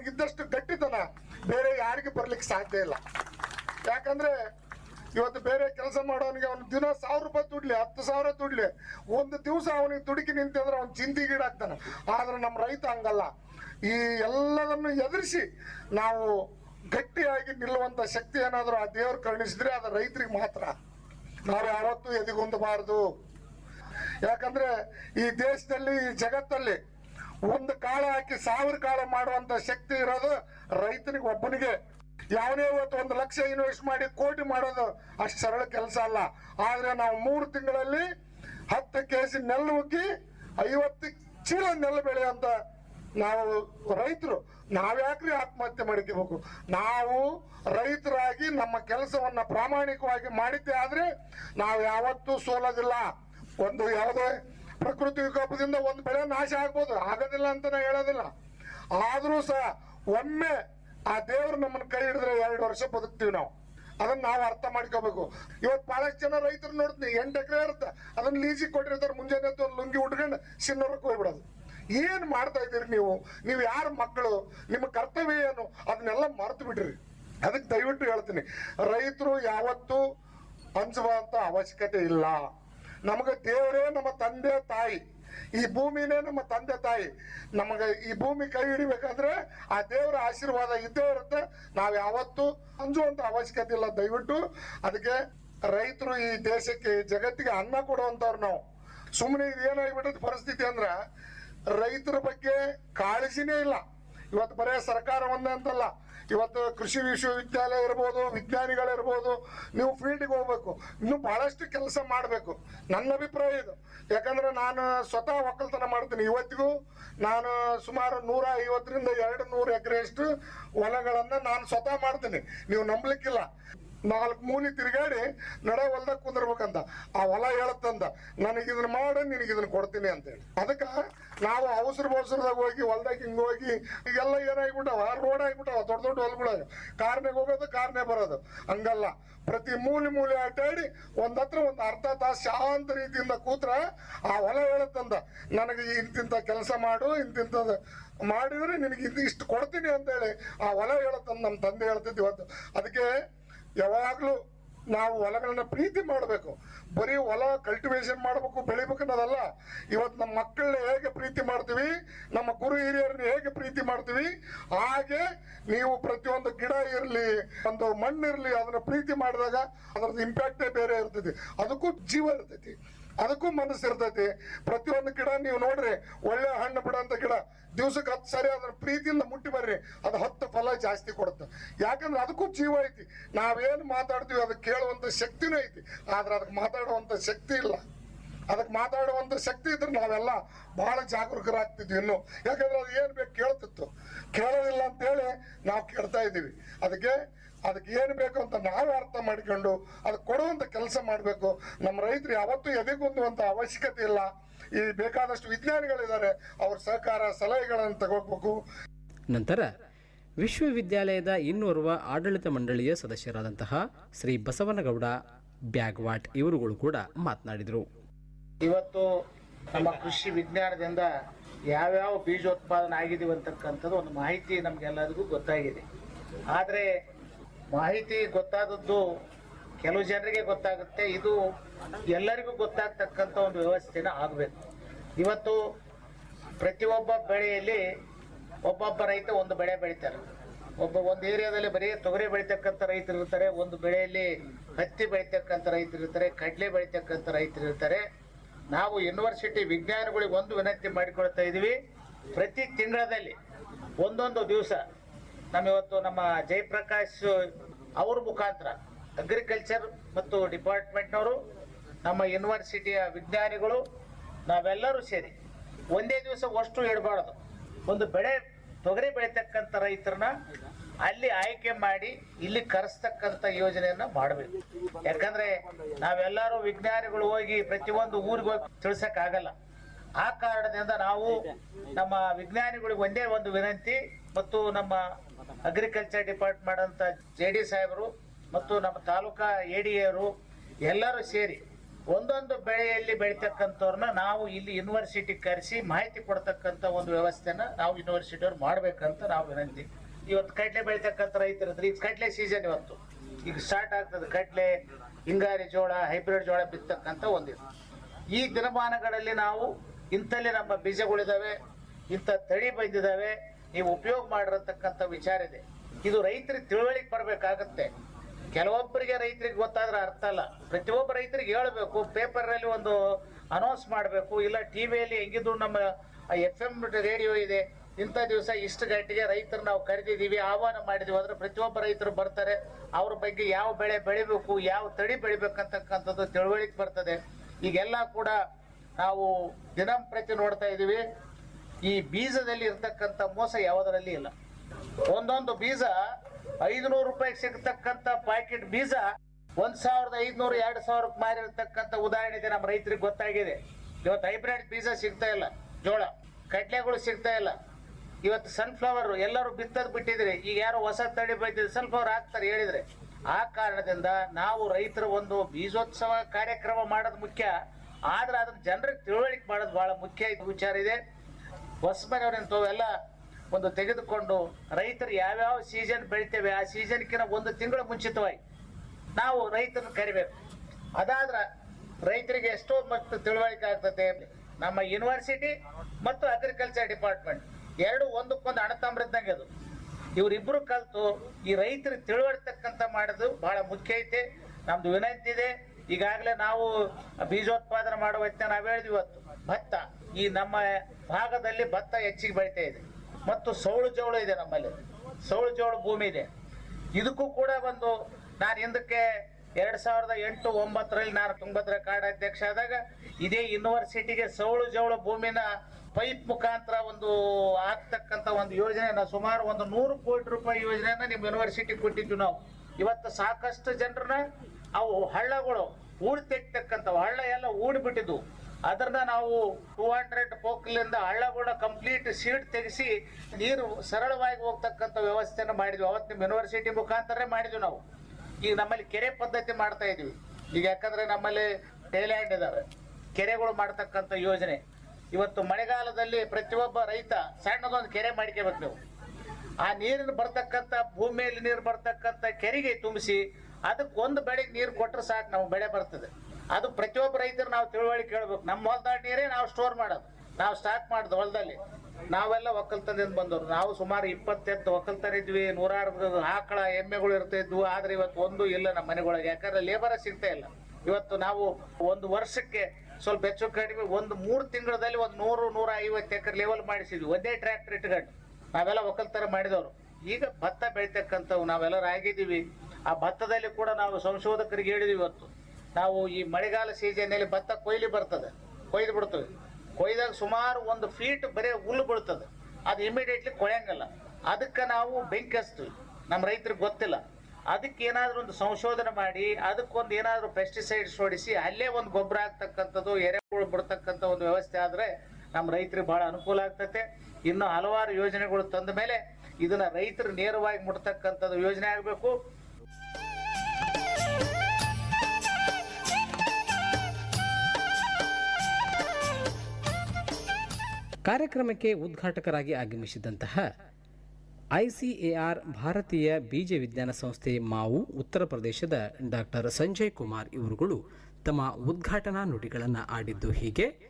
ಅವನಿಗಿದ್ದಷ್ಟು ಗಟ್ಟಿತನ ಬೇರೆ ಯಾರಿಗೂ ಬರ್ಲಿಕ್ಕೆ ಸಾಧ್ಯ ಇಲ್ಲ. ಯಾಕಂದ್ರೆ ಇವತ್ತು ಬೇರೆ ಕೆಲಸ ಮಾಡೋನಿಗೆ ಅವ್ನು ದಿನ ಸಾವಿರ ರೂಪಾಯಿ ದುಡ್ಲಿ, ಹತ್ತು ಸಾವಿರ ದುಡ್ಲಿ. ಒಂದು ದಿವಸ ಅವನಿಗೆ ದುಡುಕಿ ನಿಂತಿದ್ರೆ ಅವ್ನು ಚಿಂತಿಗೀಡಾಗ್ತಾನೆ ಆದ್ರೆ ನಮ್ಮ ರೈತ ಹಂಗಲ್ಲ. ಈ ಎಲ್ಲದನ್ನು ಎದುರಿಸಿ ನಾವು ಗಟ್ಟಿಯಾಗಿ ನಿಲ್ಲುವಂತ ಶಕ್ತಿ ಏನಾದರೂ ಆ ದೇವರು ಕರುಣಿಸಿದ್ರೆ ಅದು ರೈತರಿಗೆ ಮಾತ್ರ. ನಾವು ಯಾವತ್ತೂ ಎದಿಗೊಂದಬಾರದು. ಯಾಕಂದ್ರೆ ಈ ದೇಶದಲ್ಲಿ, ಈ ಜಗತ್ತಲ್ಲಿ ಒಂದು ಕಾಳು ಹಾಕಿ ಸಾವಿರ ಕಾಳು ಮಾಡುವಂತ ಶಕ್ತಿ ಇರೋದು ರೈತನಿಗೆ ಒಬ್ಬನಿಗೆ. ಯಾವನೇ ಇವತ್ತು ಒಂದು ಲಕ್ಷ ಇನ್ವೆಸ್ಟ್ ಮಾಡಿ ಕೋಟಿ ಮಾಡೋದು ಅಷ್ಟು ಸರಳ ಕೆಲಸ ಅಲ್ಲ. ಆದ್ರೆ ನಾವು ಮೂರು ತಿಂಗಳಲ್ಲಿ ಹತ್ತು ಕೆಜಿ ನೆಲ್ಲು ಉಕ್ಕಿ ಐವತ್ತು ಚೀಲ ನೆಲ್ಲು ಬೆಳೆಯುವಂತ ನಾವು ರೈತರು. ನಾವ್ಯಾಕ್ರಿ ಆತ್ಮಹತ್ಯೆ ಮಾಡ್ಕೋಬೇಕು ನಾವು ರೈತರಾಗಿ ನಮ್ಮ ಕೆಲಸವನ್ನ ಪ್ರಾಮಾಣಿಕವಾಗಿ ಮಾಡಿದ್ದೆ ಆದ್ರೆ ನಾವು ಯಾವತ್ತೂ ಸೋಲೋದಿಲ್ಲ. ಒಂದು ಯಾವುದೇ ಪ್ರಕೃತಿ ವಿಕೋಪದಿಂದ ಒಂದು ಬೆಳೆ ನಾಶ ಆಗ್ಬೋದು. ಆಗೋದಿಲ್ಲ ಅಂತ ನಾ ಹೇಳೋದಿಲ್ಲ. ಆದ್ರೂ ಸಹ ಒಮ್ಮೆ ಆ ದೇವ್ರು ನಮ್ಮನ್ನ ಕೈ ಹಿಡಿದ್ರೆ ಎರಡು ವರ್ಷ ಬದುಕ್ತೀವಿ ನಾವು. ಅದನ್ನ ನಾವು ಅರ್ಥ ಮಾಡ್ಕೋಬೇಕು. ಇವತ್ತು ಬಹಳಷ್ಟು ಜನ ರೈತರು ನೋಡ್ತೀನಿ, ಎಂಟು ಎಕರೆ ಇರುತ್ತೆ. ಅದನ್ನ ಲೀಸಿಗೆ ಕೊಟ್ಟಿರ್ತಾರೆ, ಮುಂಜಾನೆ ಒಂದು ಲುಂಗಿ ಉಟ್ಕೊಂಡು ಸಿನ್ನೂರಕ್ಕೆ ಹೋಗ್ಬಿಡೋದು. ಏನ್ ಮಾಡ್ತಾ ಇದ್ದೀರಿ ನೀವು? ನೀವು ಯಾರ ಮಕ್ಕಳು ನಿಮ್ಮ ಕರ್ತವ್ಯ ಏನು? ಅದನ್ನೆಲ್ಲ ಮರೆತು ಬಿಡ್ರಿ. ಅದಕ್ಕೆ ದಯವಿಟ್ಟು ಹೇಳ್ತೀನಿ. ರೈತರು ಯಾವತ್ತೂ ಹಂಚುವಂತ ಅವಶ್ಯಕತೆ ಇಲ್ಲ. ನಮಗೆ ದೇವರೇ ನಮ್ಮ ತಂದೆ ತಾಯಿ. ಈ ಭೂಮಿನೇ ನಮ್ಮ ತಂದೆ ತಾಯಿ. ನಮಗೆ ಈ ಭೂಮಿ ಕೈ ಹಿಡಿಬೇಕಾದ್ರೆ ಆ ದೇವರ ಆಶೀರ್ವಾದ ಇದ್ದೇ ಇರುತ್ತೆ. ನಾವು ಯಾವತ್ತೂ ಅಂಜುವಂತ ಅವಶ್ಯಕತೆ ಇಲ್ಲ. ದಯವಿಟ್ಟು ಅದಕ್ಕೆ ರೈತರು ಈ ದೇಶಕ್ಕೆ ಜಗತ್ತಿಗೆ ಅನ್ನ ಕೊಡುವಂತವ್ರು ನಾವು. ಸುಮ್ಮನೆ ಇದೇನಾಗ್ಬಿಟ್ಟದ ಪರಿಸ್ಥಿತಿ ಅಂದ್ರ ರೈತರ ಬಗ್ಗೆ ಕಾಳಜಿನೇ ಇಲ್ಲ. ಇವತ್ತು ಬರೇ ಸರ್ಕಾರ ಒಂದೇ ಅಂತಲ್ಲ. ಇವತ್ತು ಕೃಷಿ ವಿಶ್ವವಿದ್ಯಾಲಯ ಇರ್ಬೋದು ವಿಜ್ಞಾನಿಗಳಿರ್ಬೋದು ನೀವು ಫೀಲ್ಡ್ಗೆ ಹೋಗ್ಬೇಕು. ಇನ್ನು ಬಹಳಷ್ಟು ಕೆಲಸ ಮಾಡಬೇಕು. ನನ್ನ ಅಭಿಪ್ರಾಯ ಇದು. ಯಾಕಂದ್ರೆ ನಾನು ಸ್ವತಃ ಒಕ್ಕಲ್ತನ ಮಾಡ್ತೀನಿ. ಇವತ್ತಿಗೂ ನಾನು ಸುಮಾರು ನೂರ ಐವತ್ತರಿಂದ ಎರಡು ನೂರು ಎಕರೆಯಷ್ಟು ಹೊಲಗಳನ್ನು ನಾನು ಸ್ವತಃ ಮಾಡ್ತೀನಿ. ನೀವು ನಂಬಲಿಕ್ಕಿಲ್ಲ. ನಾಲ್ಕು ಮೂಲಿ ತಿರುಗಾಡಿ ನಡ ಹೊಲ್ದಾಗ ಕುಂದಿರ್ಬೇಕಂತ ಆ ಹೊಲ ಹೇಳತ್ತಂದ ನನಗೆ ಇದನ್ನ ಮಾಡಿ, ನಿನಗೆ ಇದನ್ನ ಕೊಡ್ತೀನಿ ಅಂತ ಹೇಳಿ ಅದಕ್ಕ ನಾವು ಅವಸರ ಬವಸರದಾಗ ಹೋಗಿ, ಹೊಲ್ದಾಗ ಹಿಂಗೆ ಹೋಗಿ, ಈಗೆಲ್ಲ ಏನಾಗ್ಬಿಟ್ಟವ? ರೋಡ್ ಆಗ್ಬಿಟ್ಟಾವ, ದೊಡ್ಡ ದೊಡ್ಡ ಹೊಲ್ಗಳಾಗ. ಕಾರ್ನಾಗ ಹೋಗೋದು ಕಾರ್ನೇ ಬರೋದು. ಹಂಗಲ್ಲ. ಪ್ರತಿ ಮೂಲೆ ಮೂಲೆ ಆಟಾಡಿ ಒಂದ್ ಒಂದ್ ಅರ್ಧ ತಾಸು ಶಾಂತ ರೀತಿಯಿಂದ ಕೂತ್ರ ಆ ಹೊಲ ಹೇಳತ್ತಂದ ನನಗೆ ಇಂತಿಂತ ಕೆಲಸ ಮಾಡು ಇಂತಿಂತ ಮಾಡಿದ್ರೆ ನಿನಗೆ ಇದು ಇಷ್ಟು ಕೊಡ್ತೀನಿ ಅಂತ ಹೇಳಿ ಆ ಹೊಲ ಹೇಳತ್ತಂದ ನಮ್ಮ ತಂದೆ ಹೇಳ್ತಿದ್ವಿ ಇವತ್ತು. ಅದಕ್ಕೆ ಯಾವಾಗ್ಲೂ ನಾವು ಹೊಲಗಳನ್ನ ಪ್ರೀತಿ ಮಾಡಬೇಕು. ಬರೀ ಹೊಲ ಕಲ್ಟಿವೇಶನ್ ಮಾಡಬೇಕು, ಬೆಳಿಬೇಕು ಅನ್ನೋದಲ್ಲ. ಇವತ್ತು ನಮ್ಮ ಮಕ್ಕಳನ್ನ ಹೇಗೆ ಪ್ರೀತಿ ಮಾಡ್ತೀವಿ, ನಮ್ಮ ಗುರು ಹಿರಿಯರನ್ನ ಹೇಗೆ ಪ್ರೀತಿ ಮಾಡ್ತೀವಿ, ಹಾಗೆ ನೀವು ಪ್ರತಿಯೊಂದು ಗಿಡ ಇರಲಿ, ಒಂದು ಮಣ್ಣಿರಲಿ, ಅದನ್ನ ಪ್ರೀತಿ ಮಾಡಿದಾಗ ಅದ್ರದ್ದು ಇಂಪ್ಯಾಕ್ಟೇ ಬೇರೆ ಇರ್ತೈತಿ. ಅದಕ್ಕೂ ಜೀವ ಇರ್ತೈತಿ. ಅದಕ್ಕೂ ಮನಸ್ಸು ಇರ್ತೈತಿ. ಪ್ರತಿಯೊಂದು ಗಿಡ ನೀವು ನೋಡ್ರಿ, ಒಳ್ಳೆ ಹಣ್ಣು ಬಿಡಂತ ಗಿಡ, ದಿವ್ಸಕ್ಕೆ ಹತ್ತು ಸರಿ ಅದನ್ನ ಪ್ರೀತಿಯಿಂದ ಮುಟ್ಟಿ ಬರ್ರಿ, ಅದು ಹತ್ತು ಫಲ ಜಾಸ್ತಿ ಕೊಡುತ್ತೆ. ಯಾಕಂದ್ರೆ ಅದಕ್ಕೂ ಜೀವ ಐತಿ. ನಾವೇನು ಮಾತಾಡ್ತೀವಿ, ಅದಕ್ಕೆ ಕೇಳುವಂತ ಶಕ್ತಿನೂ ಐತಿ. ಆದ್ರೆ ಅದಕ್ಕೆ ಮಾತಾಡುವಂತ ಶಕ್ತಿ ಇಲ್ಲ. ಅದಕ್ಕೆ ಮಾತಾಡುವಂತ ಶಕ್ತಿ ಇದ್ರೆ ನಾವೆಲ್ಲ ಬಹಳ ಜಾಗರೂಕರಾಗ್ತಿದ್ವಿ ಇನ್ನು. ಯಾಕಂದ್ರೆ ಅದು ಏನು ಬೇಕು ಕೇಳ್ತಿತ್ತು. ಕೇಳೋದಿಲ್ಲ ಅಂತ ಹೇಳಿ ನಾವು ಕೇಳ್ತಾ ಇದ್ದೀವಿ. ಅದಕ್ಕೆ ಅದಕ್ಕೆ ಏನು ಬೇಕು ಅಂತ ನಾವೇ ಅರ್ಥ ಮಾಡಿಕೊಂಡು ಅದಕ್ಕೆ ಕೊಡುವಂತ ಕೆಲಸ ಮಾಡಬೇಕು. ನಮ್ಮ ರೈತರು ಯಾವತ್ತೂ ಎದೆಗುಂದುವಂತ ಅವಶ್ಯಕತೆ ಇಲ್ಲ. ಈ ಬೇಕಾದಷ್ಟು ವಿಜ್ಞಾನಿಗಳಿದ್ದಾರೆ ಅವ್ರ ಸಹಕಾರ ಸಲಹೆಗಳನ್ನು ತಗೋಬೇಕು. ನಂತರ ವಿಶ್ವವಿದ್ಯಾಲಯದ ಇನ್ನೋರ್ವ ಆಡಳಿತ ಮಂಡಳಿಯ ಸದಸ್ಯರಾದಂತಹ ಶ್ರೀ ಬಸವನಗೌಡ ಬ್ಯಾಗ್ವಾಟ್ ಇವರುಗಳು ಕೂಡ ಮಾತನಾಡಿದರು. ಇವತ್ತು ನಮ್ಮ ಕೃಷಿ ವಿಜ್ಞಾನದಿಂದ ಯಾವ್ಯಾವ ಬೀಜೋತ್ಪಾದನೆ ಆಗಿದೀವಿ ಅಂತಕ್ಕಂಥದ್ದು ಒಂದು ಮಾಹಿತಿ ನಮ್ಗೆಲ್ಲರಿಗೂ ಗೊತ್ತಾಗಿದೆ. ಆದರೆ ಮಾಹಿತಿ ಗೊತ್ತಾದದ್ದು ಕೆಲವು ಜನರಿಗೆ ಗೊತ್ತಾಗುತ್ತೆ. ಇದು ಎಲ್ಲರಿಗೂ ಗೊತ್ತಾಗ್ತಕ್ಕಂಥ ಒಂದು ವ್ಯವಸ್ಥೆನ ಆಗಬೇಕು. ಇವತ್ತು ಪ್ರತಿಯೊಬ್ಬ ಬೆಳೆಯಲ್ಲಿ ಒಬ್ಬೊಬ್ಬ ರೈತ ಒಂದು ಬೆಳೆ ಬೆಳಿತಾರೆ. ಒಬ್ಬ ಒಂದು ಏರಿಯಾದಲ್ಲಿ ಬರೀ ತೊಗರಿ ಬೆಳಿತಕ್ಕಂಥ ರೈತರು ಇರ್ತಾರೆ, ಒಂದು ಬೆಳೆಯಲ್ಲಿ ಹತ್ತಿ ಬೆಳಿತಕ್ಕಂಥ ರೈತರು ಇರ್ತಾರೆ, ಕಡಲೆ ಬೆಳಿತಕ್ಕಂಥ ರೈತರು ಇರ್ತಾರೆ. ನಾವು ಯೂನಿವರ್ಸಿಟಿ ವಿಜ್ಞಾನಿಗಳಿಗೆ ಒಂದು ವಿನಂತಿ ಮಾಡಿಕೊಳ್ತಾ ಇದ್ದೀವಿ ಪ್ರತಿ ತಿಂಗಳಲ್ಲಿ ಒಂದೊಂದು ದಿವಸ ನಮ್ಮ ಇವತ್ತು ನಮ್ಮ ಜಯಪ್ರಕಾಶ್ ಅವ್ರ ಮುಖಾಂತರ ಅಗ್ರಿಕಲ್ಚರ್ ಮತ್ತು ಡಿಪಾರ್ಟ್ಮೆಂಟ್ನವರು ನಮ್ಮ ಯೂನಿವರ್ಸಿಟಿಯ ವಿಜ್ಞಾನಿಗಳು, ನಾವೆಲ್ಲರೂ ಸೇರಿ ಒಂದೇ ದಿವಸ ಅಷ್ಟು ಇಡಬಾರ್ದು ಒಂದು ಬೆಳೆ, ತೊಗರಿ ಬೆಳೀತಕ್ಕಂಥ ರೈತರನ್ನ ಅಲ್ಲಿ ಆಯ್ಕೆ ಮಾಡಿ ಇಲ್ಲಿ ಕರೆಸ್ತಕ್ಕಂಥ ಯೋಜನೆಯನ್ನ ಮಾಡಬೇಕು. ಯಾಕಂದ್ರೆ ನಾವೆಲ್ಲರೂ ವಿಜ್ಞಾನಿಗಳು ಹೋಗಿ ಪ್ರತಿಯೊಂದು ಊರಿಗೆ ಹೋಗಿ ಆಗಲ್ಲ ಆ ಕಾರಣದಿಂದ ನಾವು ನಮ್ಮ ವಿಜ್ಞಾನಿಗಳಿಗೆ ಒಂದೇ ಒಂದು ವಿನಂತಿ ಮತ್ತು ನಮ್ಮ ಅಗ್ರಿಕಲ್ಚರ್ ಡಿಪಾರ್ಟ್ಮೆಂಟ್ ಅಂತ ಜೆ ಡಿ ಸಾಹೇಬರು ಮತ್ತು ನಮ್ಮ ತಾಲೂಕಾ ಎ ಡಿ ಎರು ಎಲ್ಲರೂ ಸೇರಿ ಒಂದೊಂದು ಬೆಳೆಯಲ್ಲಿ ಬೆಳಿತಕ್ಕಂಥವ್ರನ್ನ ನಾವು ಇಲ್ಲಿ ಯೂನಿವರ್ಸಿಟಿ ಕರೆಸಿ ಮಾಹಿತಿ ಕೊಡ್ತಕ್ಕಂಥ ಒಂದು ವ್ಯವಸ್ಥೆನ ನಾವು ಯೂನಿವರ್ಸಿಟಿಯವ್ರು ಮಾಡ್ಬೇಕಂತ ನಾವು ವಿನಂತಿ. ಇವತ್ತು ಕಡಲೆ ಬೆಳಿತಕ್ಕಂಥ ರೈತರಿದ್ರೆ ಈಗ ಕಡ್ಲೆ ಸೀಸನ್ ಇವತ್ತು. ಈಗ ಸ್ಟಾರ್ಟ್ ಆಗ್ತದೆ ಕಡಲೆ ಹಿಂಗಾರಿ ಜೋಳ ಹೈಬ್ರಿಡ್ ಜೋಳ ಬಿತ್ತಕ್ಕಂಥ ಒಂದಿದೆ ಈ ದಿನಮಾನಗಳಲ್ಲಿ ನಾವು ಇಂಥಲ್ಲಿ ನಮ್ಮ ಬೀಜಗಳಿದಾವೆ, ಇಂಥ ತಳಿ ಬಂದಿದ್ದಾವೆ ನೀವು ಉಪಯೋಗ ಮಾಡಿರತಕ್ಕಂಥ ವಿಚಾರ ಇದೆ. ಇದು ರೈತರಿಗೆ ತಿಳುವಳಿಕೆ ಬರಬೇಕಾಗತ್ತೆ. ಕೆಲವೊಬ್ಬರಿಗೆ ರೈತರಿಗೆ ಗೊತ್ತಾದ್ರೆ ಅರ್ಥ ಅಲ್ಲ. ಪ್ರತಿಯೊಬ್ಬ ರೈತರಿಗೆ ಹೇಳಬೇಕು ಪೇಪರಲ್ಲಿ ಒಂದು ಅನೌನ್ಸ್ ಮಾಡಬೇಕು, ಇಲ್ಲ ಟಿ ವಿಯಲ್ಲಿ ಹೆಂಗಿದ್ರು ನಮ್ಮ ಎಫ್ ಎಂ ರೇಡಿಯೋ ಇದೆ, ಇಂಥ ದಿವಸ ಇಷ್ಟು ಗಂಟೆಗೆ ರೈತರು ನಾವು ಕರೆದಿದ್ದೀವಿ, ಆಹ್ವಾನ ಮಾಡಿದೀವಿ ಅಂದ್ರೆ ಪ್ರತಿಯೊಬ್ಬ ರೈತರು ಬರ್ತಾರೆ, ಅವ್ರ ಬಗ್ಗೆ ಯಾವ ಬೆಳೆ ಬೆಳಿಬೇಕು, ಯಾವ ತಳಿ ಬೆಳಿಬೇಕಂತಕ್ಕಂಥದ್ದು ತಿಳುವಳಿಕೆ ಬರ್ತದೆ. ಈಗೆಲ್ಲ ಕೂಡ ನಾವು ದಿನಂಪ್ರತಿ ನೋಡ್ತಾ ಇದ್ದೀವಿ. ಈ ಬೀಜದಲ್ಲಿ ಇರ್ತಕ್ಕಂಥ ಮೋಸ ಯಾವುದರಲ್ಲಿ ಇಲ್ಲ. ಒಂದೊಂದು ಬೀಜ ಐದುನೂರು ರೂಪಾಯಿ ಸಿಗ್ತಕ್ಕಂಥ ಪ್ಯಾಕೆಟ್ ಬೀಜ ಒಂದ್ ಸಾವಿರದ ಐದುನೂರು, ಎರಡು ಸಾವಿರಕ್ಕೆ ಮಾರಿರ್ತಕ್ಕಂಥ ಉದಾಹರಣೆ ಇದೆ ನಮ್ಮ ರೈತರಿಗೆ ಗೊತ್ತಾಗಿದೆ. ಇವತ್ತು ಹೈಬ್ರಿಡ್ ಬೀಜ ಸಿಗ್ತಾ ಇಲ್ಲ. ಜೋಳ, ಕಡ್ಲೆಗಳು ಸಿಗ್ತಾ ಇಲ್ಲ. ಇವತ್ತು ಸನ್ಫ್ಲವರ್ ಎಲ್ಲರೂ ಬಿತ್ತದ್ ಬಿಟ್ಟಿದ್ರೆ, ಈಗ ಯಾರೋ ಹೊಸ ತಳಿ ಬೈತಿದ್ರೆ ಸನ್ಫ್ಲವರ್ ಹಾಕ್ತಾರೆ ಹೇಳಿದ್ರೆ. ಆ ಕಾರಣದಿಂದ ನಾವು ರೈತರ ಒಂದು ಬೀಜೋತ್ಸವ ಕಾರ್ಯಕ್ರಮ ಮಾಡೋದು ಮುಖ್ಯ. ಆದ್ರೆ ಅದನ್ನ ಜನರಿಗೆ ತಿಳುವಳಿಕೆ ಮಾಡೋದು ಬಹಳ ಮುಖ್ಯ ವಿಚಾರ ಇದೆ. ಹೊಸಮನೆಯವರಿಂತವೆಲ್ಲ ಒಂದು ತೆಗೆದುಕೊಂಡು ರೈತರು ಯಾವ್ಯಾವ ಸೀಸನ್ ಬೆಳಿತೇವೆ, ಆ ಸೀಸನ್ಕಿನ ಒಂದು ತಿಂಗಳು ಮುಂಚಿತವಾಗಿ ನಾವು ರೈತರನ್ನ ಕರಿಬೇಕು. ಅದಾದ್ರೆ ರೈತರಿಗೆ ಎಷ್ಟೋ ಮತ್ತು ತಿಳುವಳಿಕೆ ಆಗ್ತದೆ. ನಮ್ಮ ಯೂನಿವರ್ಸಿಟಿ ಮತ್ತು ಅಗ್ರಿಕಲ್ಚರ್ ಡಿಪಾರ್ಟ್ಮೆಂಟ್ ಎರಡು ಒಂದಕ್ಕೊಂದು ಅಣತಂಬ್ರದ್ದಂಗೆ ಅದು. ಇವರಿಬ್ಬರು ಕಲಿತು ಈ ರೈತರಿಗೆ ತಿಳುವಳಿತಕ್ಕಂತ ಮಾಡೋದು ಬಹಳ ಮುಖ್ಯ ಐತೆ. ನಮ್ದು ವಿನಂತಿ ಇದೆ. ಈಗಾಗಲೇ ನಾವು ಬೀಜೋತ್ಪಾದನೆ ಮಾಡುವ ನಾವು ಹೇಳಿದ್ವಿ ಇವತ್ತು. ಭತ್ತ, ಈ ನಮ್ಮ ಭಾಗದಲ್ಲಿ ಭತ್ತ ಹೆಚ್ಚಿಗೆ ಬೆಳೀತಾ ಇದೆ. ಮತ್ತು ಸೌಳು ಜೌಳು ಇದೆ ನಮ್ಮಲ್ಲಿ. ಸೌಳು ಜೌಳು ಭೂಮಿ ಇದೆ. ಇದಕ್ಕೂ ಕೂಡ ಒಂದು ನಾನು ಹಿಂದಕ್ಕೆ ಎರಡ್ ಸಾವಿರದ ಎಂಟು ಒಂಬತ್ತರಲ್ಲಿ ನಾನು ತುಂಗಭದ್ರ ಕಾಡ ಅಧ್ಯಕ್ಷ ಆದಾಗ ಇದೇ ಯೂನಿವರ್ಸಿಟಿಗೆ ಸೌಳು ಜೌಳು ಭೂಮಿನ ಪೈಪ್ ಮುಖಾಂತರ ಒಂದು ಆಗ್ತಕ್ಕಂತ ಒಂದು ಯೋಜನೆಯನ್ನ ಸುಮಾರು ಒಂದು ನೂರು ಕೋಟಿ ರೂಪಾಯಿ ಯೋಜನೆಯನ್ನ ನಿಮ್ಮ ಯೂನಿವರ್ಸಿಟಿ ಕೊಟ್ಟಿದ್ವಿ ನಾವು. ಇವತ್ತು ಸಾಕಷ್ಟು ಜನರನ್ನ ಅವು ಹಳ್ಳಗಳು ಊರು ತೆಗ್ತಕ್ಕಂಥವು ಹಳ್ಳ ಎಲ್ಲ ಊಡ್ಬಿಟ್ಟಿದ್ವು. ಅದನ್ನ ನಾವು ಟೂ ಹಂಡ್ರೆಡ್ ಪೋಕ್ಲಿಂದ ಹಳ್ಳಗಳ ಕಂಪ್ಲೀಟ್ ಸೀಟ್ ತೆಗೆಸಿ ನೀರು ಸರಳವಾಗಿ ಹೋಗ್ತಕ್ಕಂಥ ವ್ಯವಸ್ಥೆನ ಮಾಡಿದ್ವಿ. ಅವತ್ತು ನಿಮ್ಮ ಯೂನಿವರ್ಸಿಟಿ ಮುಖಾಂತರ ಮಾಡಿದ್ವಿ ನಾವು. ಈಗ ನಮ್ಮಲ್ಲಿ ಕೆರೆ ಪದ್ಧತಿ ಮಾಡ್ತಾ ಇದೀವಿ ಈಗ ಯಾಕಂದ್ರೆ ನಮ್ಮಲ್ಲಿ ಟೇಲ್ಯಾಂಡ್ ಇದಾವೆ. ಕೆರೆಗಳು ಮಾಡ್ತಕ್ಕಂಥ ಯೋಜನೆ. ಇವತ್ತು ಮಳೆಗಾಲದಲ್ಲಿ ಪ್ರತಿಯೊಬ್ಬ ರೈತ ಸಣ್ಣದೊಂದು ಕೆರೆ ಮಾಡ್ಕೋಬೇಕು ನೀವು. ಆ ನೀರಿನ ಬರ್ತಕ್ಕಂಥ, ಭೂಮಿಯಲ್ಲಿ ನೀರು ಬರ್ತಕ್ಕಂಥ ಕೆರೆಗೆ ತುಂಬಿಸಿ ಅದಕ್ಕೆ ಒಂದು ಬೆಳೆ ನೀರು ಕೊಟ್ಟರೆ ಸಾಕು ನಾವು ಬೆಳೆ ಬರ್ತದೆ. ಅದು ಪ್ರತಿಯೊಬ್ಬ ರೈತರು ನಾವು ತಿಳುವಳಿ ಕೇಳಬೇಕು. ನಮ್ಮ ಹೊಲದ ನೀರೇ ನಾವು ಸ್ಟೋರ್ ಮಾಡೋದು. ನಾವು ಸ್ಟಾಕ್ ಮಾಡೋದು ಹೊಲದಲ್ಲಿ. ನಾವೆಲ್ಲ ಒಕ್ಕಲ್ತನದಿಂದ ಬಂದವರು. ನಾವು ಸುಮಾರು ಇಪ್ಪತ್ತೆಂಟು ಒಕ್ಕಲ್ತನ ಇದ್ವಿ ನೂರಾರು ಆಕಳ ಎಮ್ಮೆಗಳು ಇರ್ತಿದ್ವು. ಆದ್ರೆ ಇವತ್ತು ಒಂದು ಇಲ್ಲ ನಮ್ಮ ಮನೆಗಳಿಗೆ. ಯಾಕಂದ್ರೆ ಲೇಬರ ಸಿಗ್ತಾ ಇಲ್ಲ. ಇವತ್ತು ನಾವು ಒಂದು ವರ್ಷಕ್ಕೆ ಸ್ವಲ್ಪ ಹೆಚ್ಚು ಕಡಿಮೆ ಒಂದು ಮೂರು ತಿಂಗಳಲ್ಲಿ ಒಂದು ನೂರು ನೂರ ಐವತ್ತು ಎಕರೆ ಲೆವೆಲ್ ಮಾಡಿಸಿದ್ವಿ. ಒಂದೇ ಟ್ರ್ಯಾಕ್ಟರ್ ಇಟ್ಕೊಂಡು. ನಾವೆಲ್ಲ ಒಕ್ಕಲ್ತನ ಮಾಡಿದವರು. ಈಗ ಭತ್ತ ಬೆಳಿತಕ್ಕಂಥವು ನಾವೆಲ್ಲರೂ ಆಗಿದ್ದೀವಿ. ಆ ಭತ್ತದಲ್ಲಿ ಕೂಡ ನಾವು ಸಂಶೋಧಕರಿಗೆ ಹೇಳಿದ್ವಿ ಇವತ್ತು. ನಾವು ಈ ಮಳೆಗಾಲ ಸೀಸನ್ನಲ್ಲಿ ಭತ್ತ ಕೊಯ್ಲಿ ಬರ್ತದೆ, ಕೊಯ್ದು ಬಿಡ್ತದೆ ಕೊಯ್ದಾಗ ಸುಮಾರು ಒಂದು ಫೀಟ್ ಬರೀ ಹುಲ್ಲು ಬೀಳ್ತದೆ. ಅದು ಇಮಿಡಿಯೇಟ್ಲಿ ಕೊಳೆಯಂಗಲ್ಲ ಅದಕ್ಕೆ ನಾವು ಬೆಂಕಿ ಹಚ್ತೀವಿ. ನಮ್ಮ ರೈತರಿಗೆ ಗೊತ್ತಿಲ್ಲ. ಅದಕ್ಕೆ ಏನಾದರೂ ಒಂದು ಸಂಶೋಧನೆ ಮಾಡಿ, ಅದಕ್ಕೊಂದು ಏನಾದರೂ ಪೆಸ್ಟಿಸೈಡ್ಸ್ ಹೊಡಿಸಿ, ಅಲ್ಲೇ ಒಂದು ಗೊಬ್ಬರ ಆಗ್ತಕ್ಕಂಥದ್ದು, ಎರೆಹುಳು ಬಿಡ್ತಕ್ಕಂಥ ಒಂದು ವ್ಯವಸ್ಥೆ ಆದರೆ ನಮ್ಮ ರೈತರಿಗೆ ಬಹಳ ಅನುಕೂಲ ಆಗ್ತತೆ. ಇನ್ನು ಹಲವಾರು ಯೋಜನೆಗಳು ತಂದ ಮೇಲೆ ಇದನ್ನ ರೈತರು ನೇರವಾಗಿ ಮುಟ್ತಕ್ಕಂಥದ್ದು ಯೋಜನೆ ಆಗಬೇಕು. ಕಾರ್ಯಕ್ರಮಕ್ಕೆ ಉದ್ಘಾಟಕರಾಗಿ ಆಗಮಿಸಿದಂತಹ ಐಸಿಎಆರ್ ಭಾರತೀಯ ಬೀಜ ವಿಜ್ಞಾನ ಸಂಸ್ಥೆ ಮಾವು ಉತ್ತರ ಪ್ರದೇಶದ ಡಾಕ್ಟರ್ ಸಂಜಯ್ ಕುಮಾರ್ ಇವರುಗಳು ತಮ್ಮ ಉದ್ಘಾಟನಾ ನುಡಿಗಳನ್ನು ಆಡಿದ್ದು ಹೀಗೆ.